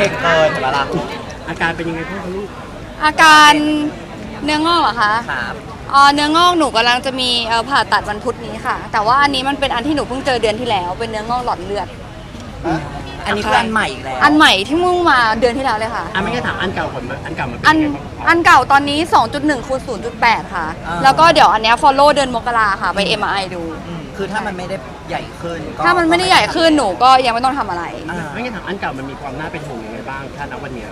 เก่งเกินเห็นปะล่ะอาการเป็นยังไงบ้างคะลูกอาการเนื้องอกเหรอคะครับอ๋อเนื้องอกหนูกำลังจะมีเอ่อผ่าตัดวันพุธนี้ค่ะ แต่ว่าอันนี้มันเป็นอันที่หนูเพิ่งเจอเดือนที่แล้ว เป็นเนื้องอกหลอดเลือด อันนี้คืออันใหม่อีกแล้วอันใหม่ที่มุ่งมาเดือนที่แล้วเลยค่ะ อะไม่ใช่ถามอันเก่าก่อนมั้ยอันเก่ามันเป็นอันยังไงบ้างอันเก่าตอนนี้ 2.1คูณ0.8 ค่ะ แล้วก็เดี๋ยวอันเนี้ย follow เดือนมกราค่ะ ไป MRI ดู อืม คือถ้ามันไม่ได้ใหญ่ขึ้นก็ถ้ามันไม่ได้ใหญ่ขึ้นหนูก็ยังไม่ต้องทำอะไร อ่าไม่ใช่ถามอันเก่ามันมีความน่าเป็นห่วงยังไงบ้างถ้าณวันเนี้ย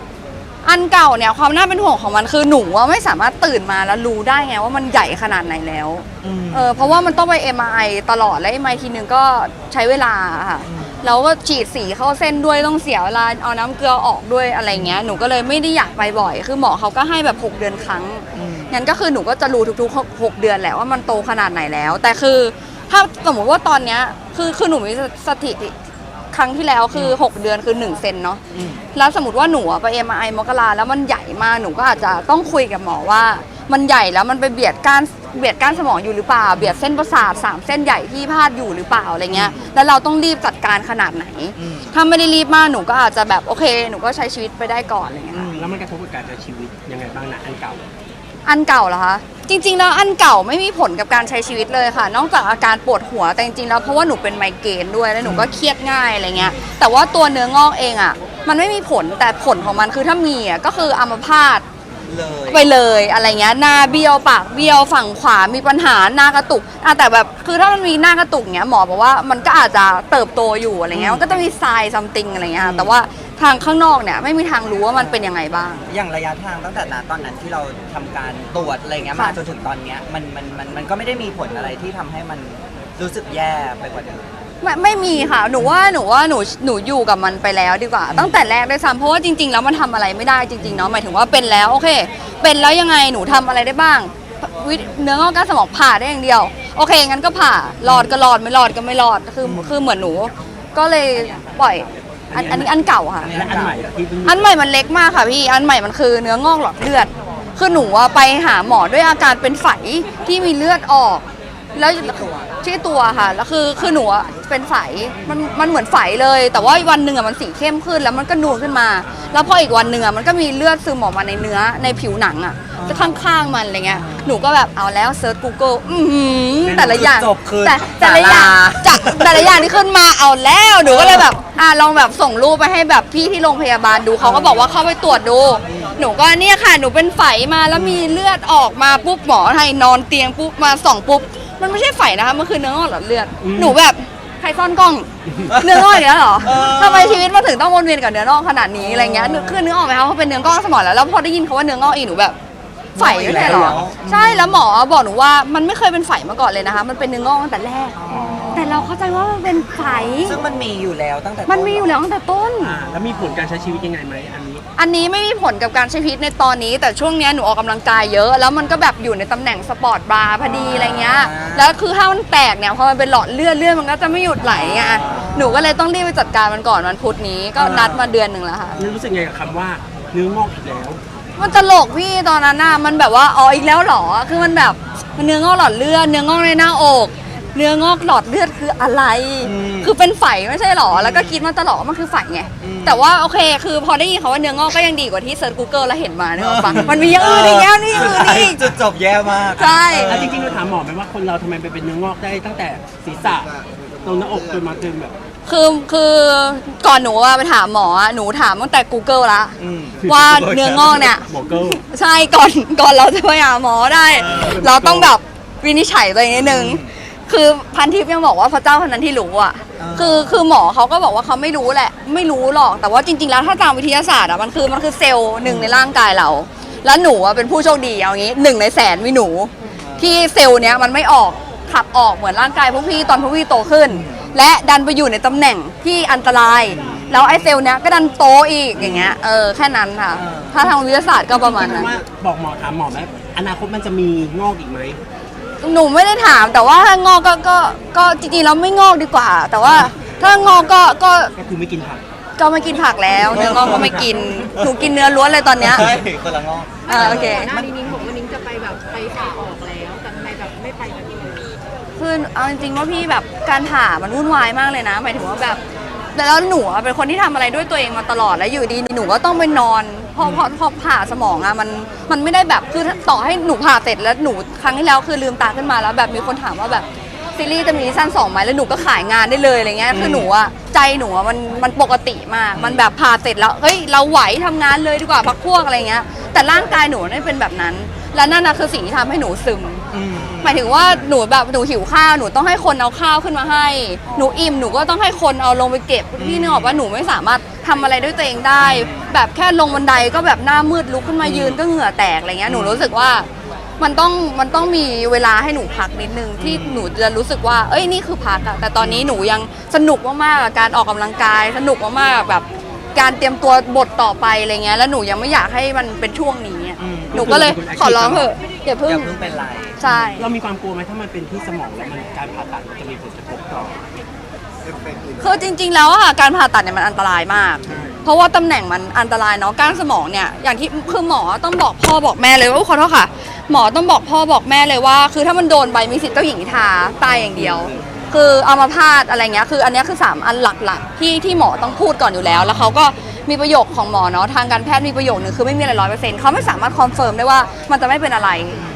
อันเก่าเนี่ยความน่าเป็นห่วงของมันคือหนูว่าไม่สามารถตื่นมาแล้วรู้ได้ไงว่ามันใหญ่ขนาดไหนแล้ว อืม เออเพราะว่ามันต้องไป MRI ตลอดและ MRI ทีนึงก็ใช้เวลาค่ะอืม แล้วก็ฉีดสีเข้าเส้นด้วยต้องเสียเวลาเอาน้ำเกลือออกด้วยอะไรเงี้ยหนูก็เลยไม่ได้อยากไปบ่อย คือหมอเขาก็ให้แบบ 6 เดือนครั้งอืมงั้นก็คือหนูก็จะรู้ทุกๆ 6 เดือนแหละว่ามันโตขนาดไหนแล้ว แต่คือ ถ้าสมมติว่าตอนเนี้ยคือคือหนูมีสถิติครั้งที่แล้วคือ 6 เดือนคือ 1 เซนเนาะอืมแล้วสมมติว่าหนูอะไป MRI มกราแล้วมันใหญ่มากหนูก็อาจจะต้องคุยกับหมอว่า มันใหญ่แล้วมันไปเบียดก้านเบียดก้านสมองอยู่หรือเปล่า เบียดเส้นประสาทสามเส้นใหญ่ที่พาดอยู่หรือเปล่าอะไรเงี้ยแล้วเราต้องรีบจัดการขนาดไหนอืมถ้าไม่ได้รีบมากหนูก็อาจจะแบบโอเค หนูก็ใช้ชีวิตไปได้ก่อนอะไรเงี้ยค่ะแล้วมันกระทบกับการใช้ชีวิตยังไงบ้างนะอันเก่า อันเก่าเหรอคะ จริงๆแล้วอันเก่าไม่มีผลกับการใช้ชีวิตเลยค่ะ นอกจากอาการปวดหัวแต่จริงๆแล้วเพราะว่าหนูเป็นไมเกรนด้วยแล้วหนูก็เครียดง่ายอะไรเงี้ยแต่ว่าตัวเนื้องอกเองอะมันไม่มีผลแต่ผลของมันคือถ้ามีอะก็คืออัมพาต เลยไปเลยอะไรเงี้ยหน้าเบี้ยวปากเบี้ยวฝั่งขวามีปัญหาหน้ากระตุกอะแต่แบบคือถ้ามันมีหน้ากระตุกเงี้ยหมอบอกว่ามันก็อาจจะเติบโตอยู่อะไรเงี้ยมันก็ต้องมีทรายซัมติงอะไรเงี้ยค่ะแต่ว่าทางข้างนอกเนี่ยไม่มีทางรู้ว่ามันเป็นยังไงบ้าง อย่างระยะทางตั้งแต่นั้นตอนนั้นที่เราทำการตรวจอะไรเงี้ยค่ะมาจนถึงตอนเนี้ยมันมันมันมันก็ไม่ได้มีผลอะไรที่ทำให้มันรู้สึกแย่ไปกว่าเดิม ไม่ไม่มีค่ะ หนูว่าหนูว่าหนูหนูอยู่กับมันไปแล้วดีกว่า ตั้งแต่แรกด้วยซ้ำเพราะว่าจริงๆแล้วมันทำอะไรไม่ได้จริงๆเนาะหมายถึงว่าเป็นแล้วโอเค เป็นแล้วยังไงหนูทำอะไรได้บ้างวิเนื้องอกก้านสมองผ่าได้อย่างเดียว โอเคงั้นก็ผ่ารอดก็รอดไม่รอดก็ไม่รอดคือคือเหมือนหนู ก็เลยปล่อย อันอันนี้อันเก่าค่ะ และอันใหม่ที่เพิ่งอันใหม่มันเล็กมากค่ะพี่ อันใหม่มันคือเนื้องอกหลอดเลือด คือหนูอะไปหาหมอด้วยอาการเป็นไฝที่มีเลือดออก แล้วที่ตัวค่ะแล้วคือคือหนูอะเป็นไฝมันมันเหมือนไฝเลย แต่ว่าวันหนึ่งอะมันสีเข้มขึ้นแล้วมันก็นูนขึ้นมา แล้วพออีกวันหนึ่งอะมันก็มีเลือดซึมออกมาในเนื้อในผิวหนังอะจะข้างๆมันอะไรเงี้ยหนูก็แบบเอาแล้วเซิร์ช Google อือหือแต่ละอย่างจบคือแต่แต่ละอย่างสารา จากแต่ละอย่างที่ขึ้นมาเอาแล้วหนูก็เลยแบบอะลองแบบส่งรูปไปให้แบบพี่ที่โรงพยาบาลดูเขาก็บอกว่าเข้าไปตรวจดู หนูก็เนี่ยค่ะหนูเป็นไฝมาแล้วมีเลือดออกมาปุ๊บหมอให้นอนเตียงปุ๊บมาส่องปุ๊บ มันไม่ใช่ไฝนะคะมันคือเนื้องอกหลอดเลือดหนูแบบใครซ่อนกล้อง เนื้องอกอย่างนี้ยเหรอเออ ทำไมชีวิตมาถึงต้องวนเวียนกับเนื้องอกขนาดนี้อะไรเงี้ยนึกคือนึกออกไหมคะเขาเป็นเนื้องอกสมองแล้วแล้วพอได้ยินเขาว่าเนื้องอกอีกหนูแบบไฝไม่ใช่เหรอใช่แล้วหมอบอกหนูว่ามันไม่เคยเป็นไฝมาก่อนเลยนะคะ มันเป็นเนื้องอกตั้งแต่แรก แต่เราเข้าใจว่ามันเป็นไฝซึ่งมันมีอยู่แล้วตั้งแต่มันมีอยู่แล้วตั้งแต่ต้น อ่าแล้วมีผลการใช้ชีวิตยังไงไหมอันนี้ อันนี้ไม่มีผลกับการใช้ชีวิตในตอนนี้ แต่ช่วงเนี้ยหนูออกกำลังกายเยอะ แล้วมันก็แบบอยู่ในตำแหน่งสปอร์ตบาร์พอดีอะไรเงี้ย แล้วคือถ้ามันแตกเนี่ยพอมันเป็นหลอดเลือดเลือดมันก็จะไม่หยุดไหลไงหนูก็เลยต้องรีบไปจัดการมันก่อนวันพุธนี้ก็นัดมาเดือนหนึ่งแล้วค่ะรู้สึกไงกับคำว่าเนื้องอกอีกแล้ว มันตลกพี่ตอนนั้นน่ะมันแบบว่าอ๋ออีกแล้วเหรอ คือมันแบบมันเนื้องอกหลอดเลือดเนื้องอกในหน้าอก เนื้องอกหลอดเลือดคืออะไรคือเป็นไฝไม่ใช่หรอ แล้วก็คิดมาตลอดว่ามันคือไฝไงแต่ว่าโอเค คือพอได้ยินเขาว่าเนื้องอกก็ยังดีกว่าที่เซิร์ช Google แล้วเห็นมาเนกอะปะมันมีอย่างอื่นอีกแล้วนี่สุอื่ดนท้ายอีก จุดจบแย่มาก ใช่ แล้วจริงๆเราถามหมอไหมว่าคนเราทำไมไปเป็นเนื้องอกได้ตั้งแต่ศีรษะตรงหน้าอกจนมาถึงแบบ คือคือก่อนหนูอะไปถามหมออะหนูถามตั้งแต่ Google ละ อืม ว่าเนื้องอกเนี่ย หมอเกิล ใช่ก่อนก่อนเราจะไปหาหมอได้ เออ เราต้องแบบวินิจฉัยตัวเองนิดนึง คือพันทิพย์ยังบอกว่าพระเจ้าคนนั้นที่รู้อะ อ่า คือคือหมอเขาก็บอกว่าเขาไม่รู้แหละ ไม่รู้หรอก แต่ว่าจริง ๆ แล้วถ้าตามวิทยาศาสตร์อะมันคือมันคือเซลล์หนึ่งในร่างกายเรา แล้วหนูอะเป็นผู้โชคดีเอางี้หนึ่งในแสนมีหนู ที่เซลล์เนี้ยมันไม่ออกขับออกเหมือนร่างกายพวกพี่ตอนพวกพี่โตขึ้น และดันไปอยู่ในตำแหน่งที่อันตราย แล้วไอ้เซลล์เนี้ยก็ดันโตอีกอย่างเงี้ยเออแค่นั้นค่ะอ่าถ้าทางวิทยาศาสตร์ก็ประมาณนั้น ว่าบอกหมอถามหมอไหมอนาคตมันจะมีงอกอีกไหม หนูไม่ได้ถามแต่ว่าถ้างอกก็ก็ก็จริงๆแล้วไม่งอกดีกว่า แต่ว่าถ้างอกก็ก็ก็คือไม่กินผักก็ไม่กินผักแล้ว เนื้องอกก็ไม่กินหนูกินเนื้อล้วนเลยตอนเนี้ย ใช่คนละงอกอ่าโอเค หน้านี้นิ้งบอกว่านิ้งจะไปแบบไปผ่าออกแล้ว แต่ทำไมแบบไม่ไปสักทีเลยคือเอาจริงๆว่าพี่แบบการผ่ามันวุ่นวายมากเลยนะหมายถึงว่าแบบแล้วหนูอะเป็นคนที่ทำอะไรด้วยตัวเองมาตลอดแล้วอยู่ดีหนูก็ต้องไปนอน พอพอพอผ่าสมองอะมันมันไม่ได้แบบคือต่อให้หนูผ่าเสร็จแล้วหนูครั้งที่แล้วคือลืมตาขึ้นมาแล้วแบบมีคนถามว่าแบบซีรีส์จะมีซีซั่นสองไหมแล้วหนูก็ขายงานได้เลยอะไรเงี้ยคือหนูอะใจหนูอะมันมันปกติมาก มันแบบผ่าเสร็จแล้วเฮ้ยเราไหวทำงานเลยดีกว่าพักพวกอะไรเงี้ย แต่ร่างกายหนูไม่เป็นแบบนั้น และนั่นนะคือสิ่งที่ทำให้หนูซึม หมายถึงว่าหนูแบบหนูหิวข้าวหนูต้องให้คนเอาข้าวขึ้นมาให้ หนูอิ่มหนูก็ต้องให้คนเอาลงไปเก็บพี่นึกออกว่าหนูไม่สามารถทำอะไรด้วยตัวเองได้ แบบแค่ลงบันไดก็แบบหน้ามืดลุกขึ้นมายืนก็เหงื่อแตกอะไรเงี้ยหนูรู้สึกว่ามันต้องมันต้องมีเวลาให้หนูพักนิดนึงที่หนูจะรู้สึกว่า เอ้ยนี่คือพักอะแต่ตอนนี้หนูยังสนุกมากๆกับการออกกำลังกาย สนุกมากๆแบบการเตรียมตัวบทต่อไปอะไรเงี้ยแล้วหนูยังไม่อยากให้มันเป็นช่วงนี้ หนูก็เลยขอร้องเถอะอย่าอเพิ่งย่าเพิ่งเป็นไรใช่ เรามีความกลัวไหมถ้ามันเป็นที่สมองแล้วมันการผ่าตัดมันจะมีผลกระทบต่อ คือจริง ๆ แล้วอะการผ่าตัดเนี่ยมันอันตรายมาก เพราะว่าตำแหน่งมันอันตรายเนาะก้านสมองเนี่ยอย่างที่คือหมอต้องบอกพ่อบอกแม่เลยว่าอุ๊ยขอโทษค่ะ หมอต้องบอกพ่อบอกแม่เลยว่า คือถ้ามันโดนไปมีสิทธิ์เจ้าหญิงนิทราตายอย่างเดียว คือเอามาพาดอะไรเงี้ยคืออันเนี้ยคือสามอันหลักๆ ที่ที่หมอต้องพูดก่อนอยู่แล้ว แล้วเขาก็ มีประโยคของหมอเนาะทางการแพทย์มีประโยคนึงคือไม่มีอะไรร้อยเปอร์เซ็นต์เขาไม่สามารถคอนเฟิร์มได้ว่ามันจะไม่เป็นอะไร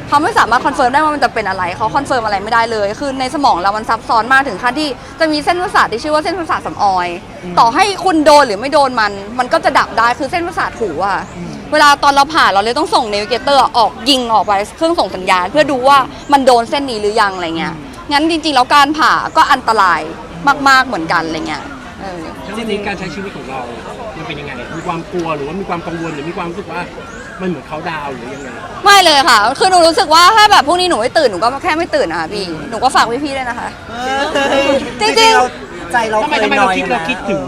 เขาไม่สามารถคอนเฟิร์มได้ว่ามันจะเป็นอะไรเขาคอนเฟิร์มอะไรไม่ได้เลยคือในสมองเรามันซับซ้อนมากถึงขั้นที่จะมีเส้นประสาทที่ชื่อว่าเส้นประสาทสำออย ต่อให้คุณโดนหรือไม่โดนมัน มันก็จะดับได้คือเส้นประสาทหูอะเวลาตอนเราผ่าเราเลยต้องส่งเนวิเกเตอร์ออกยิงออกไปเครื่องส่งสัญญาณ เพื่อดูว่ามันโดนเส้นนี้หรือยังอะไรเงี้ยงั้นจริงๆแล้วการผ่าก็อันตรายมากๆเหมือนกันอะไรเงี้ยเออแล้ววันนี้การใช้ชีวิตของเรา มันเป็นยังไงมีความกลัวหรือว่ามีความกังวลหรือมีความรู้สึกว่ามันเหมือนเขาดาวน์หรือยังไงไม่เลยค่ะ คือหนูรู้สึกว่าถ้าแบบพรุ่งนี้หนูไม่ตื่นหนูก็แค่ไม่ตื่นนะคะพี่ หนูก็ฝากพี่ๆด้วยนะคะ จริงๆเราใจเราทำไมเคยทำไมนเราอยคิดนะเราคิดถึง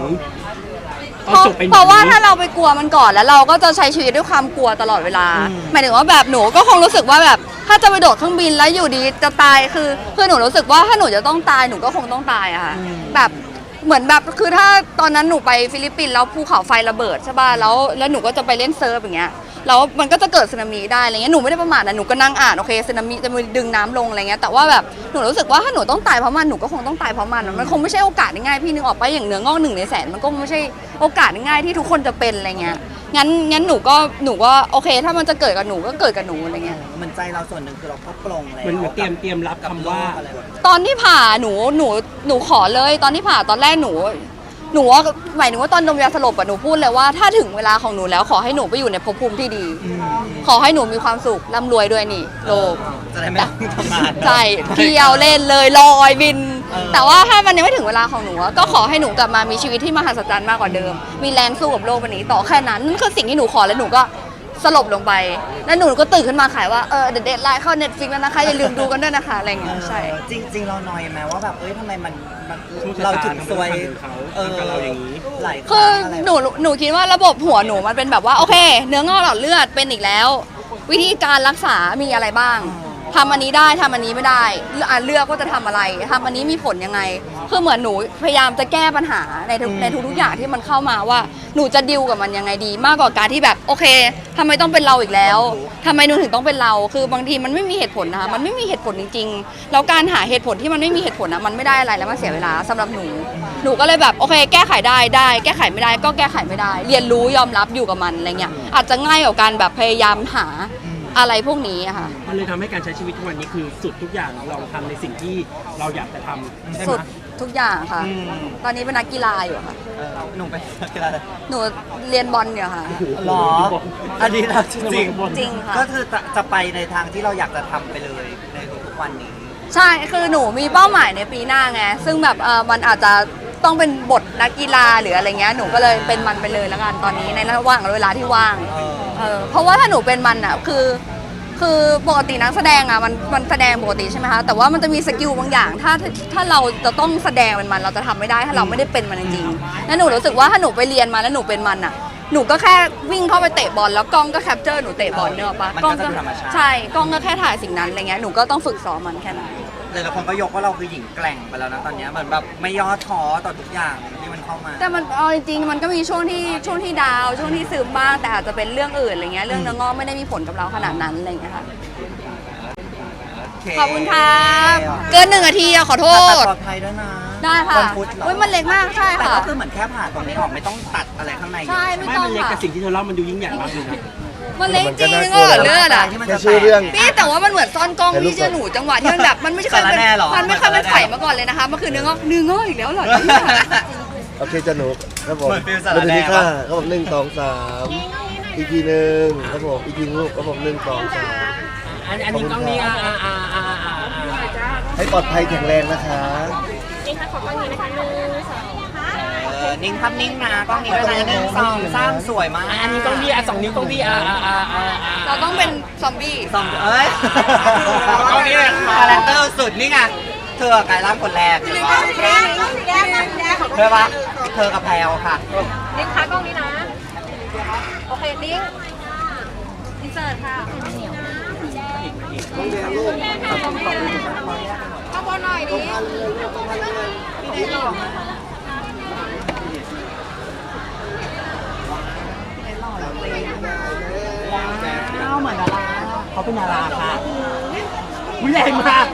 ตอนเพราะจบเป็นเพราะว่าถ้าเราไปกลัวมันก่อนแล้วเราก็จะใช้ชีวิตด้วยความกลัวตลอดเวลา หมายถึงว่าแบบหนูก็คงรู้สึกว่าแบบ ถ้าจะไปโดดเครื่องบินแล้วอยู่ดีจะตายคือคือหนูรู้สึกว่าถ้าหนูจะต้องตายหนูก็คงต้องตายอะค่ะแบบ เหมือนแบบคือถ้าตอนนั้นหนูไปฟิลิปปินส์แล้วภูเขาไฟระเบิดใช่ป่ะแล้วแล้วหนูก็จะไปเล่นเซิร์ฟอย่างเงี้ย แล้วมันก็จะเกิดสึนามิได้อะไรเงี้ยหนูไม่ได้ประมาทนะหนูก็นั่งอ่านโอเคสึนามิจะมาดึงน้ำลงอะไรเงี้ยแต่ว่าแบบหนูรู้สึกว่าถ้าหนูต้องตายเพราะมันหนูก็คงต้องตายเพราะมันมันคงไม่ใช่โอกาสง่ายๆพี่นึกออกไปอย่างเนื้องอกหนึ่งในแสนมันก็ไม่ใช่โอกาสง่ายๆที่ทุกคนจะเป็นอะไรเงี้ยงั้นงั้นหนูก็หนูก็โอเค ถ้ามันจะเกิดกับหนูก็เกิดกับหนูอะไรเงี้ย เหมือนใจเราส่วนหนึ่งคือเราก็ปลงแล้วเหมือนเหมือนเตรียมเตรียมรับกับคำโลว่ากอะไรแบบนี้ตอนที่ผ่าหนูหนูหนูขอเลย ตอนที่ผ่าตอนแรกหนู หนูว่าหมายถึงว่าตอนดมยาสลบอะหนูพูดเลยว่าถ้าถึงเวลาของหนูแล้วขอให้หนูไปอยู่ในภพภูมิที่ดี ขอให้หนูมีความสุขร่ำรวยด้วยนี่โลก จะได้ไม่ต้องทำงานใช่เที่ยวเล่นเลยลอยบินเออแต่ว่าถ้ามันยังไม่ถึงเวลาของหนูอะก็ขอให้หนูกลับมามีชีวิตที่มหัศจรรย์มากกว่าเดิม มีแรงสู้กับโลกวันนี้ต่อแค่นั้นนั่นคือสิ่งที่หนูขอแล้วหนูก็ สลบลงไป แล้วหนูก็ตื่นขึ้นมาขายว่า เออเดดไลน์เข้าเน็ตฟิกแล้วนะคะ อย่าลืมดูกันด้วยนะคะ อะไรอย่างเงี้ยใช่ เออจริงจริงๆเรานอยไหมว่าแบบเอ้ยทำไมมันมันโชคชะตาเราถึงซวยทำให้เขาทำกับเราอย่างนี้หลายคคืรั้องอะไรหนูหนูคิดว่าระบบหัวหนูมันเป็นแบบว่าโอเค เนื้องอกหลอดเลือดเป็นอีกแล้ว วิธีการรักษามีอะไรบ้าง ทำอันนี้ได้ทำอันนี้ไม่ได้อะเลือกว่าจะทำอะไรทำอันนี้มีผลยังไง คือเหมือนหนูพยายามจะแก้ปัญหาในทุกในทุกๆอย่างที่มันเข้ามาว่าหนูจะดิวกับมันยังไงดี มากกว่าการที่แบบโอเคทำไมต้องเป็นเราอีกแล้วทำไมหนูถึงต้องเป็นเรา คือบางทีมันไม่มีเหตุผลนะคะมันไม่มีเหตุผลจริง ๆ แล้วการหาเหตุผลที่มันไม่มีเหตุผลนะมันไม่ได้อะไรแล้วมันเสียเวลาสำหรับหนู หนูก็เลยแบบโอเค แก้ไขได้ได้ แก้ไขไม่ได้ก็แก้ไขไม่ได้ เรียนรู้ยอมรับอยู่กับมันอะไรเงี้ยอาจจะง่ายกว่าการแบบพยายามหา อะไรพวกนี้อะค่ะ มันเลยทำให้การใช้ชีวิตทุกวันนี้คือสุดทุกอย่างเราทำในสิ่งที่เราอยากจะทำใช่ไหสุมดทุกอย่างค่ะ อืม ตอนนี้เป็นนักกีฬาอยู่ค่ะ เออหนูเป็นนักกีฬาอะไรหนูเรียนบอลอยู่ค่ะโอ้โหหรอ อันนี้เราจริงจริงค่ะ ก็คือจะจะไปในทางที่เราอยากจะทำไปเลยในทุกๆวันนี้ ใช่ คือหนูมีเป้าหมายในปีหน้าไง ซึ่งแบบเออมันอาจจะต้องเป็นบทนักกีฬาหรืออะไรเงี้ย หนูก็เลยเป็นมันไปเลยแล้วกันตอนนี้ในระหว่างเวลาที่ว่าง เออ เออเพราะว่าถ้าหนูเป็นมันอะคือ คือปกตินักแสดงอะมันมันแสดงปกติใช่ไหมคะแต่ว่ามันจะมีสกิลบางอย่าง ถ้าถ้าเราจะต้องแสดงเป็นมันเราจะทำไม่ได้ถ้าเราไม่ได้เป็นมันจริงๆแล้วหนูรู้สึกว่าถ้าหนูไปเรียนมาแล้วหนูเป็นมันอะ หนูก็แค่วิ่งเข้าไปเตะบอลแล้วกล้องก็แคปเจอร์หนูเตะบอลเนอะปะมันกล้ก็องจะเป็นธรรมชาติ ใช่กล้องก็แค่ถ่ายสิ่งนั้นอะไรเงี้ยหนูก็ต้องฝึกซ้อมมันแค่นั้น หลายๆคนก็ยกว่าเราคือหญิงแกร่งไปแล้วนะตอนเนี้ยเหมือนแบบไม่ย่อท้อต่อทุกอย่างที่มันเข้ามา แต่มันเอาจริงๆมันก็มีช่วงที่ช่วงที่ดาวน์ช่วงที่ซึมบ้างแต่อาจจะเป็นเรื่องอื่นอะไรเงี้ยเรื่องเนื้องอกไม่ได้มีผลกับเราขนาดนั้นอะไรเงี้ยค่ะโเขอบคุณครับเกินหนึ่งนาทีอะขอโทผ่าตัดษ ปลอดภัยด้วยนะได้ค่ะวันพุธเหรออุ้ยมันเล็กมากใช่แต่ค่ะก็คือเหมือนแค่ผ่าตรงนี้ออกไม่ต้องตัดอะไรข้างในใช่ไม่ไม่ต้องมันเล็กค่ะแต่สิ่งที่เธอเล่ามันดูยิ่งใหญ่มากเลยนะ มันเล็กจริงมันก็น่าก็กลัวเลือดอะ ที่มันแค่จะชื่อเรื่องพี่แต่ว่ามันเหมือนซ่อนกล้องถ่ายรูปพี่เชื่อหนูจังหวะที่มันแบบมันไม่ใช่เคยสารเป็นแน่เหรอ มันไม่เคยเป็นสารแน่ไข่มาก่อนเลยนะคะมันคือเนื้องอกเนื้องอกอีกแล้วเหรอเนี่ยโอเคจะหนูครับผมเหมือนฟิลสารดูแหน่นี่ค่ะครับผมหนึ่งสองสามอีกทีหนึ่งครับผมอีกทีลูกครับผมหนึ่งสองสามอันอันนี้กล้องนี้อ่าอ่าอ่าอ่าอ่าให้ปลอดภัยแข็งแรงนะคะเออนิ่ง ครับนิ่งนะกล้องนี้ด้วยนะหนึ่งสองสามสวยมากอันนี้กล้องพี่อะสองนิ้วกล้องพี่อ่าอ่าอ่าอ่าอ่าเราต้องเป็นซอมบี้สองเอ้ยกล้องนี้เลยคาแรคเตอร์สุดนี่ไงเธอกับกายร่างคนแรกเธอปะเธอกับแพลวค่ะนิ้งคะกล้องนี้นะ โอเคนิ้งอินเสิร์ตค่ะข้างบนหน่อยดิ เขาเป็นดาราค่ะ อุ้ยแรงมาก